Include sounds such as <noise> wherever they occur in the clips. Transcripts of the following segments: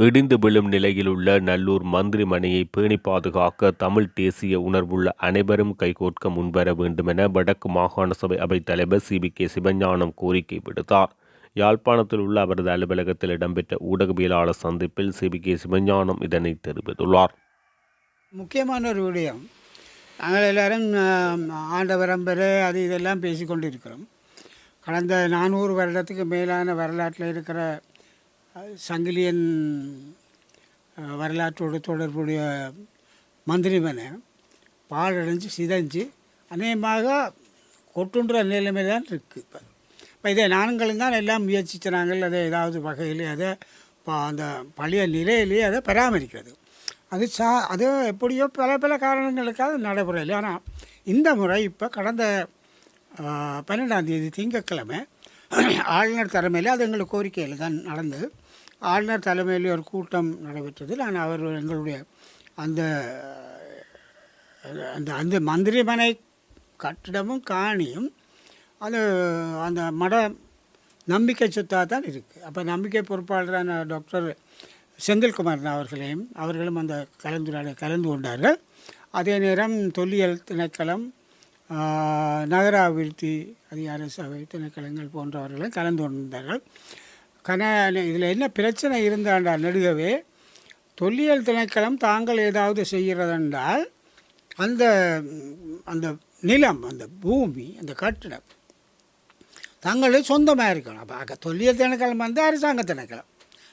இடிந்து விழும் நிலையில் உள்ள நல்லூர் மந்திரி மணியை பேணி பாதுகாக்க தமிழ் தேசிய உணர்வுள்ள அனைவரும் கைகோர்க்க முன்வர வேண்டுமென வடக்கு மாகாண சபை அவைத் தலைவர் சி. கே. சிவஞானம் கோரிக்கை விடுத்தார். யாழ்ப்பாணத்தில் உள்ள அவரது அலுவலகத்தில் இடம்பெற்ற ஊடகவியலாளர் சந்திப்பில் சி. கே. சிவஞானம் இதனை தெரிவித்துள்ளார். முக்கியமான ஒரு விடயம். நாங்கள் எல்லாரும் ஆம், அது இதெல்லாம் பேசிக்கொண்டு இருக்கிறோம் கடந்த நானூறு வருடத்துக்கு மேலான வரலாற்றில் இருக்கிற சங்கிலியன் வரலாற்றோடு தொடர்புடைய மந்திரிமனை பாழடைஞ்சு சிதைஞ்சு அநேகமாக கொட்டுன்ற நிலைமை தான் இருக்குது இப்போ. இப்போ இதை நாங்களும் தான் எல்லாம் முயற்சிச்சாங்கள் அதை ஏதாவது வகையில் அதை அந்த பழைய நிலையிலேயே அதை பராமரிக்கிறது. அது சா அது எப்படியோ பல பல காரணங்களுக்காக நடைபெறலை ஆனால் இந்த முறை இப்போ கடந்த பன்னெண்டாம் தேதி திங்கட்கிழமை <clears throat> ஆளுநர் தலைமையில் அது எங்களுக்கு கோரிக்கையில் தான் நடந்தது. ஆளுநர் தலைமையில் ஒரு கூட்டம் நடைபெற்றது. நான் அவர் எங்களுடைய அந்த அந்த அந்த மந்திரிமனை கட்டிடமும் காணியும் அது அந்த மட நம்பிக்கை சொத்தாக தான் இருக்குது அப்போ நம்பிக்கை பொறுப்பாளரான டாக்டர் செந்தில்குமார் அவர்களையும் அவர்களும் அந்த கலந்துரையாடல் கலந்து கொண்டார்கள். அதே நேரம் தொல்லியல் திணைக்களம் நகர அபிவிருத்தி அதிகார சபை திணைக்களங்கள் போன்றவர்களும் கலந்து கொண்டார்கள் கன இதில் என்ன பிரச்சனை இருந்தாண்டா நெடுகவே தொல்லியல் திணைக்களம் தாங்கள் ஏதாவது செய்கிறதென்றால் அந்த அந்த நிலம் அந்த பூமி அந்த கட்டிடம் தங்களே சொந்தமாக இருக்கணும். அப்போ தொல்லியல் திணைக்களம் வந்து அரசாங்க திணைக்களம்.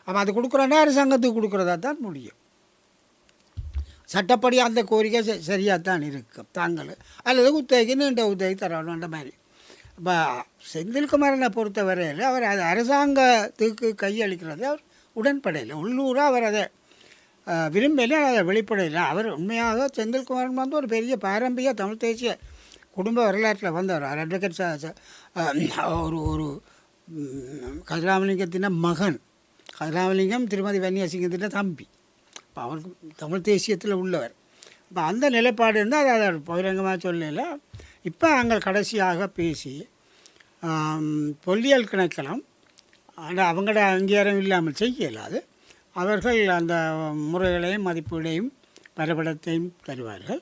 அப்போ அது கொடுக்குறோன்னா அரசாங்கத்துக்கு கொடுக்குறதா தான் முடியும். சட்டப்படி அந்த கோரிக்கை ச- சரியாக தான் இருக்கும் தாங்கள் அல்லது உத்தேகி நீண்ட உத்தேகி தரணுன்ற மாதிரி. இப்போ செந்தில்குமாரனை பொறுத்தவரையில் அவர் அது அரசாங்கத்துக்கு கையளிக்கிறது அவர் உடன்படையில். உள்ளூராக அவர் அதை விரும்பல அதை வெளிப்படையில். அவர் உண்மையாக செந்தில்குமாரன் வந்து ஒரு பெரிய பாரம்பரிய தமிழ் தேசிய குடும்ப வரலாற்றில் வந்தவர். அட்வொகேட் ஒரு ஒரு கதிராமலிங்கத்தின மகன். கதிராமலிங்கம் திருமதி வன்னியசிங்கத்தின தம்பி. இப்போ அவர் தமிழ் தேசியத்தில் உள்ளவர். இப்போ அந்த நிலைப்பாடு இருந்தால் அதை அவர் பகிரங்கமாக சொல்லல. இப்போ நாங்கள் கடைசியாக பேசி பொல்லியல் தொல்லியல் திணைக்களம் ஆனால் அவங்களோட அங்கீகாரம் இல்லாமல் செய்ய இயலாது அவர்கள் அந்த முறைகளையும் மதிப்பீடையும் வரைபடத்தையும் தருவார்கள்.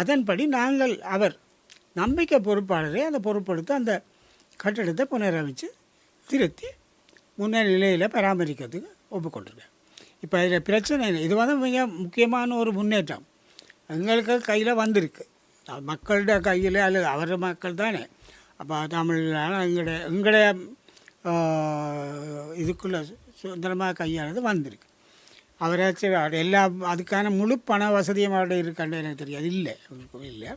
அதன்படி நாங்கள் அவர் நம்பிக்கை பொறுப்பாளரை அந்த பொறுப்படுத்த அந்த கட்டிடத்தை புனரமைச்சு திருத்தி முன்ன நிலையில் பராமரிக்கிறதுக்கு ஒப்புக்கொண்டிருக்கேன் இப்போ இதில் பிரச்சனை இல்லை. இது வந்து மிக முக்கியமான ஒரு முன்னேற்றம். எங்களுக்கு கையில் வந்திருக்கு. மக்கள்கிட்ட கையில் அல்லது அவர் மக்கள் தானே. அப்போ தமிழ்லாம் எங்களுடைய எங்களுடைய இதுக்குள்ளே சுதந்திரமாக கையானது வந்திருக்கு. அவராச்சும் எல்லா அதுக்கான முழு பண வசதியும் அவருடைய இருக்கான்னு எனக்கு தெரியாது. இல்லை இல்லை.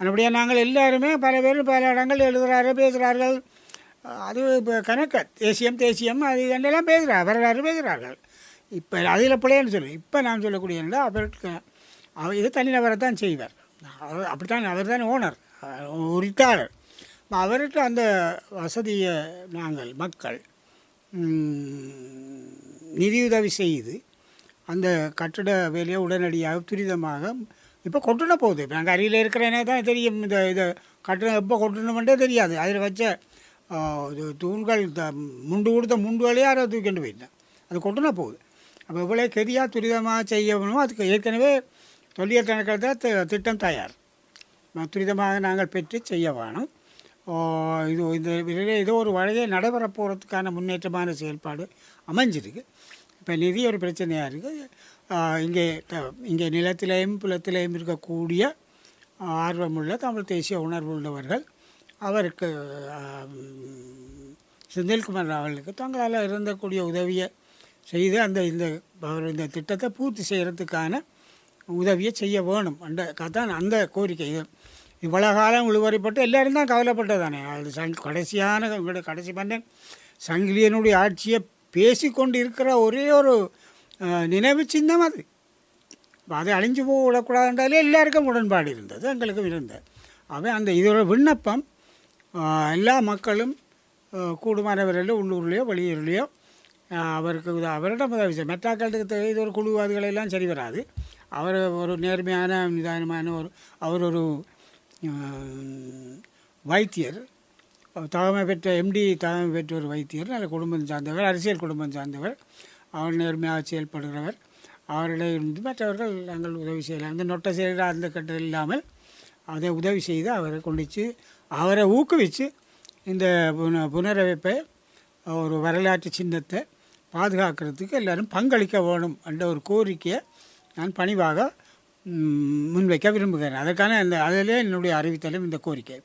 அதுபடியாக நாங்கள் எல்லாருமே பல பேர் பல இடங்கள் எழுதுகிறாரு பேசுகிறார்கள் அது இப்போ கணக்கு. தேசியம் தேசியம் அது இதெல்லாம் பேசுகிறார் வரலாறு பேசுகிறார்கள் இப்போ அதில் பிள்ளைன்னு சொல்லு. இப்போ நான் சொல்லக்கூடிய என்னடா அவருக்கு அவர் இது தனிநபரை தான் செய்வார். அவர் அப்படித்தான் அவர் தான் ஓனர் உரித்தாளர் அவருக்கு அந்த வசதியை நாங்கள் மக்கள் நிதியுதவி செய்து அந்த கட்டிட வேலையை உடனடியாக துரிதமாக இப்போ கொட்டுன போகுது. இப்போ நாங்கள் அருகில் இருக்கிறேனே தான் தெரியும். இந்த இது கட்டிடம் எப்போ கொட்டணுமெண்டே தெரியாது. அதில் வச்ச இது தூண்கள் த முண்டு கொடுத்த முண்டுகளே யாரோ தூக்கிட்டு போயிட்டேன் அது கொட்டுன போகுது. அப்போ இவ்வளோ கெதியாக துரிதமாக செய்யணும் அதுக்கு ஏற்கனவே தொல்லியல் கணக்கில் தான் திட்டம் தயார். துரிதமாக நாங்கள் பெற்று செய்ய வேணும். இது இந்த இதில் ஏதோ ஒரு வழியை நடைபெற போகிறதுக்கான முன்னேற்றமான செயல்பாடு அமைஞ்சிருக்கு. இப்போ நிதி ஒரு பிரச்சனையாக இருக்குது இங்கே த- இங்கே நிலத்திலேயும் புலத்திலேயும் இருக்கக்கூடிய ஆர்வமுள்ள தமிழ் தேசிய உணர்வு உள்ளவர்கள் அவருக்கு செந்தில்குமார் அவர்களுக்கு தங்களால் இருந்தக்கூடிய உதவியை செய்து அந்த இந்த இந்த திட்டத்தை பூர்த்தி செய்கிறதுக்கான உதவியை செய்ய வேணும். அந்த கதான் அந்த கோரிக்கை. இது இவ்வளோ காலம் உழுவறிப்பட்டு எல்லோரும் தான் கவலைப்பட்டதானே? அது சங் கடைசியான உங்களுடைய கடைசி பண்ணேன் சங்கிலியனுடைய ஆட்சியை பேசிக்கொண்டு இருக்கிற ஒரே ஒரு நினைவு சின்னம் அது. அதை அழிஞ்சு போக விடக்கூடாதுன்றாலே எல்லாருக்கும் உடன்பாடு இருந்தது எங்களுக்கும் இருந்தது. அவன் அந்த இதோட விண்ணப்பம் எல்லா மக்களும் ஆஹ், கூடுமானவரையிலோ உள்ளூர்லேயோ வெளியூர்லேயோ அவருக்கு அவரிடம் உதவி செய்யும் மெட்டாக்கள்கிட்ட இது ஒரு குழுவாதிகளெல்லாம் சரி வராது. அவர் ஒரு நேர்மையான நிதானமான ஒரு அவர் ஒரு வைத்தியர். தகமை பெற்ற எம்டி தகமை பெற்ற ஒரு வைத்தியர். நல்ல குடும்பம் சார்ந்தவர் அரசியல் குடும்பம் சார்ந்தவர். அவர் நேர்மையாக செயல்படுகிறவர். அவரிடையிருந்து மற்றவர்கள் நாங்கள் உதவி செய்யலாம். இந்த நொட்டை செய்கிற அந்த கட்டத்தில் இல்லாமல் அதை உதவி செய்து அவரை கொண்டுச்சு அவரை ஊக்குவித்து இந்த புன புனரமைப்பை ஒரு வரலாற்று சின்னத்தை பாதுகாக்கிறதுக்கு எல்லாரும் பங்களிக்க வேணும் என்ற ஒரு கோரிக்கையை நான் பணிவாக முன்வைக்க விரும்புகிறேன். அதற்கான அந்த அதிலே என்னுடைய அறிவித்தலும் இந்த கோரிக்கை.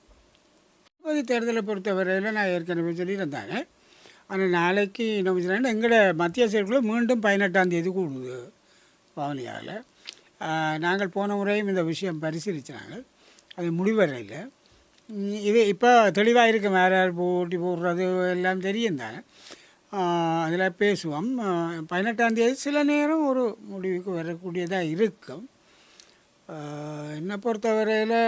பொது தேர்தலை பொறுத்தவரையில் நான் ஏற்கனவே சொல்லியிருந்தாங்க ஆனால் நாளைக்கு நம்ம சொல்கிறேன் எங்களோட மத்திய செயற்குழு மீண்டும் பதினெட்டாம் தேதி கூடுது பவனியால் நாங்கள் போன முறையும் இந்த விஷயம் பரிசீலிச்சாங்க. அது முடிவரையில் இது இப்போ தெளிவாக இருக்கு. வேறு யார் போட்டி போடுறது எல்லாம் தெரியும் தானே. அதில் பேசுவோம். பதினெட்டாம் தேதி சில நேரம் ஒரு முடிவுக்கு வரக்கூடியதாக இருக்கும். என்னை பொறுத்தவரையில்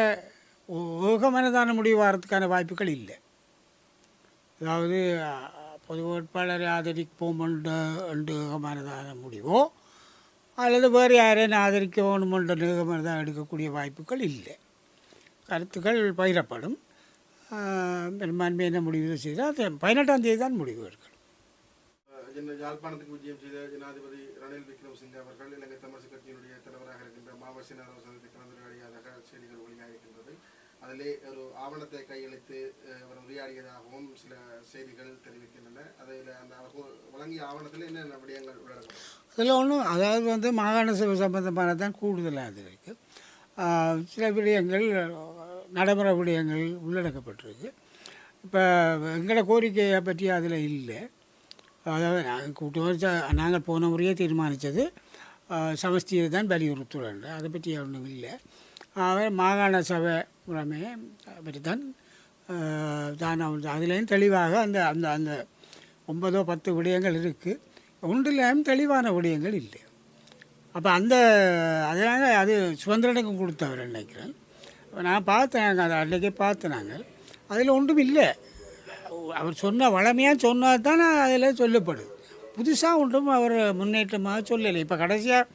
ஊகமனதான முடிவு வரதுக்கான வாய்ப்புகள் இல்லை. அதாவது பொது வேட்பாளரை ஆதரிப்போம் என்று என்று முடிவோ அல்லது வேறு யாரையும் ஆதரிக்க வேணுமென்ற நிகமனதாக எடுக்கக்கூடிய வாய்ப்புகள் இல்லை. கருத்துக்கள் பயிரப்படும் பெரும்பான்மையான முடிவு செய்தால் பதினெட்டாம் தேதி தான் முடிவு எடுக்கணும். யாழ்ப்பாணத்துக்கு விஜயம் செய்த ஜனாதிபதி ரணில் விக்ரமசிங்கே அவர்கள் இலங்கை தமிழரசு கட்சியினுடைய தலைவராக இருக்கின்ற மாவசி அவசரத்தை கலந்துரையாடியதாக செய்திகள் வெளியாகிருக்கின்றது அதிலே ஒரு ஆவணத்தை கையளித்து அவர் உரையாடியதாகவும் சில செய்திகள் தெரிவிக்கின்றன. அதில் அந்த வழங்கிய ஆவணத்தில் என்னென்ன விடயங்கள் உள்ளடக்கம் அதில் ஒன்றும் அதாவது வந்து மாகாண சபை சம்பந்தமான தான் கூடுதலாக அது இருக்குது சில விடயங்கள் நடைமுறை விடயங்கள் உள்ளடக்கப்பட்டிருக்கு. இப்போ எங்களோட கோரிக்கையை பற்றி அதில் இல்லை. அதாவது நாங்கள் கூட்டு நாங்கள் போன முறையே தீர்மானித்தது. சமஸ்தியை தான் வலியுறுத்துறேன் அதை பற்றி ஒன்றும் இல்லை. அவர் மாகாண சபை முறைமையை பற்றி தான் தான் அவன் அதுலேயும் தெளிவாக அந்த அந்த அந்த ஒன்பதோ பத்து விடயங்கள் இருக்குது ஒன்றிலையும் தெளிவான விடயங்கள் இல்லை. அப்போ அந்த அதனால் அது சுதந்திரனுக்கும் கொடுத்தவர் நினைக்கிறேன். நான் பார்த்தேன் அதை அன்றைக்கே பார்த்தேன் நாங்கள். அதில் ஒன்றும் இல்லை. அவர் சொன்ன வளமையாக சொன்னால் தான் அதில் சொல்லப்படுது. புதுசாக ஒன்றும் அவர் முன்னேற்றமாக சொல்லலை. இப்போ கடைசியாக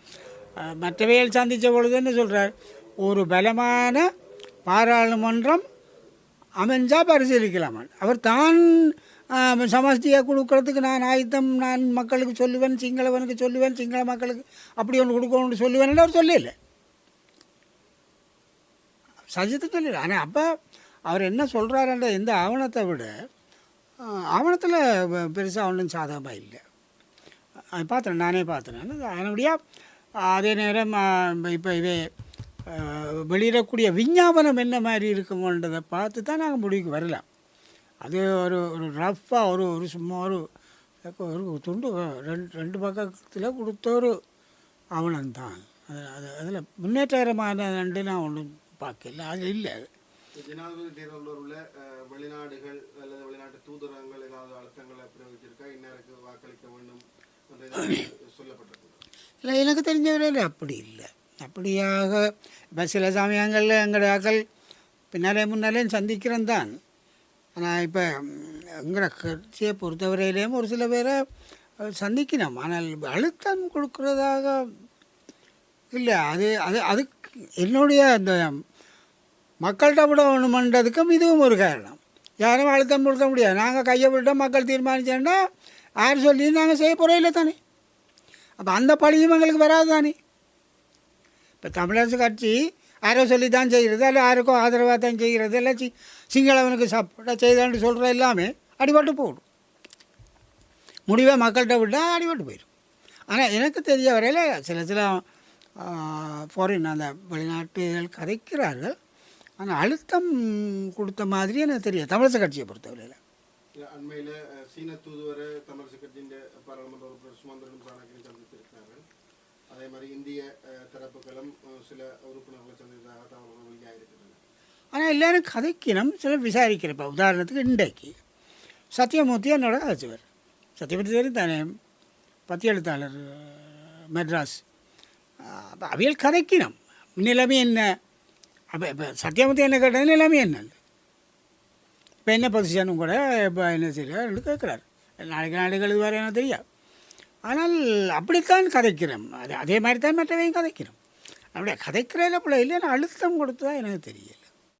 மற்றவையில் சந்தித்த பொழுது என்ன சொல்கிறார் ஒரு பலமான பாராளுமன்றம் அமைஞ்சால் பரிசீலிக்கலாம். அவர் தான் சமஸ்தியாக சமஸ்தியை கொடுக்கறதுக்கு நான் ஆயுத்தம் நான் மக்களுக்கு சொல்லுவேன் சிங்களவனுக்கு சொல்லுவேன் சிங்கள மக்களுக்கு அப்படி ஒன்று கொடுக்கணும்னு சொல்லுவேன் அவர் சொல்லல. சஜித்து சொல்லல. ஆனால் அப்போ அவர் என்ன சொல்கிறாருன்ற இந்த ஆவணத்தை விட ஆவணத்தில் பெருசாக ஒன்றும் சாதகமாக இல்லை. அது பார்த்தேன் நானே பார்த்தேன் அதனுடைய அதே நேரம் இப்போ இதே வெளியிடக்கூடிய விஞ்ஞாபனம் என்ன மாதிரி இருக்குமோன்றதை பார்த்து தான் நாங்கள் முடிவுக்கு வரலாம். அது ஒரு ஒரு ரஃப்பாக ஒரு ஒரு சும்மா ஒரு ஒரு துண்டு ரெண்டு ரெண்டு பக்கத்தில் கொடுத்த ஒரு அவனந்தான் அது அது அதில் முன்னேற்றகரமான ரெண்டு நான் ஒன்றும் பார்க்கல. அது இல்லை. அது ஜனாதிபதி தேர்தலில் உள்ள வெளிநாடுகள் அல்லது வெளிநாட்டு தூதரகங்கள் ஏதாவது அழுத்தங்களை பிரயோகிச்சிருக்கா? இன்னாருக்கு வாக்களிக்க வேண்டும் <clears throat> சொல்லப்பட்டிருக்கு. இல்லை எனக்கு தெரிஞ்ச வரையில் அப்படி இல்லை. அப்படியாக இப்போ சில சமயங்களில் எங்களுடைய ஆக்கள் பின்னாலே முன்னாலே சந்திக்கிறேன் தான். ஆனால் இப்போ எங்களோட கட்சியை பொறுத்தவரையிலேயும் ஒரு சில பேரை சந்திக்கணும். ஆனால் அழுத்தம் கொடுக்குறதாக இல்லை. அது அது அதுக்கு என்னுடைய அந்த மக்கள்கிட்ட விட வேணுமன்றதுக்கும் இதுவும் ஒரு காரணம். யாரும் அழுத்தம் கொடுக்க முடியாது. நாங்கள் கையை விட்டோம் மக்கள் தீர்மானிச்சேன்னா யார் சொல்லி நாங்கள் செய்ய போகிறோம் இல்லை தானே? அப்போ அந்த பழியும் எங்களுக்கு வராது தானே? இப்போ தமிழரசு கட்சி யாரோ சொல்லி தான் செய்கிறது. இல்லை யாருக்கோ ஆதரவாக தான் செய்கிறது. இல்லை சி சிங்களவனுக்கு சப்போர்ட்டாக செய்தான்னு சொல்கிற எல்லாமே அடிபட்டு போடும் முடிவை மக்கள்கிட்ட விட்டால் அடிபட்டு போயிடும். ஆனால் எனக்கு தெரிய வரையில் சில சில ஃபாரின் அந்த வெளிநாட்டுகள் கதைக்கிறார்கள். ஆனால் அழுத்தம் கொடுத்த மாதிரி எனக்கு தெரியும் தமிழரசு கட்சியை பொறுத்தவரையில். அண்மையில சீன தூதுவரை தமிழரசு கட்சியின் பாராளுமன்ற உறுப்பினர் சுமந்திரனும் சாணக்கியனும் சந்தித்திருக்கிறார்கள் அதே மாதிரி இந்திய தரப்புகளும் சில உறுப்பினர்களை சந்தித்ததாக தகவல்கள் வெளியாகிருக்கின்றன ஆனால் எல்லாரும் கதைக்கணும் சிலர் விசாரிக்கிறப்ப உதாரணத்துக்கு இன்றைக்கு சத்யமூர்த்தி என்னோட கதைச்சவர் சத்யமூர்த்தி தெரியும் தானே? பத்தி எழுத்தாளர் அஹ், மெட்ராஸ் அவியல் கதைக்கணும் நிலைமை என்ன? அப்போ இப்போ சத்யமூர்த்தி என்ன கேட்டது எல்லாமே என்ன இப்போ என்ன பொசிஷனும் கூட இப்போ என்ன செய்யறாரு? கேட்குறாரு. நாளைக்கு நாடுகள் எழுதுவார் என்ன தெரியாது. ஆனால் அப்படித்தான் கதைக்கிறோம். அது அதே மாதிரி தான் மற்றவையும் கதைக்கிறோம். அப்படியே கதைக்கிறதில் பிள்ளை இல்லைன்னா அழுத்தம் கொடுத்தா எனக்கு தெரியல.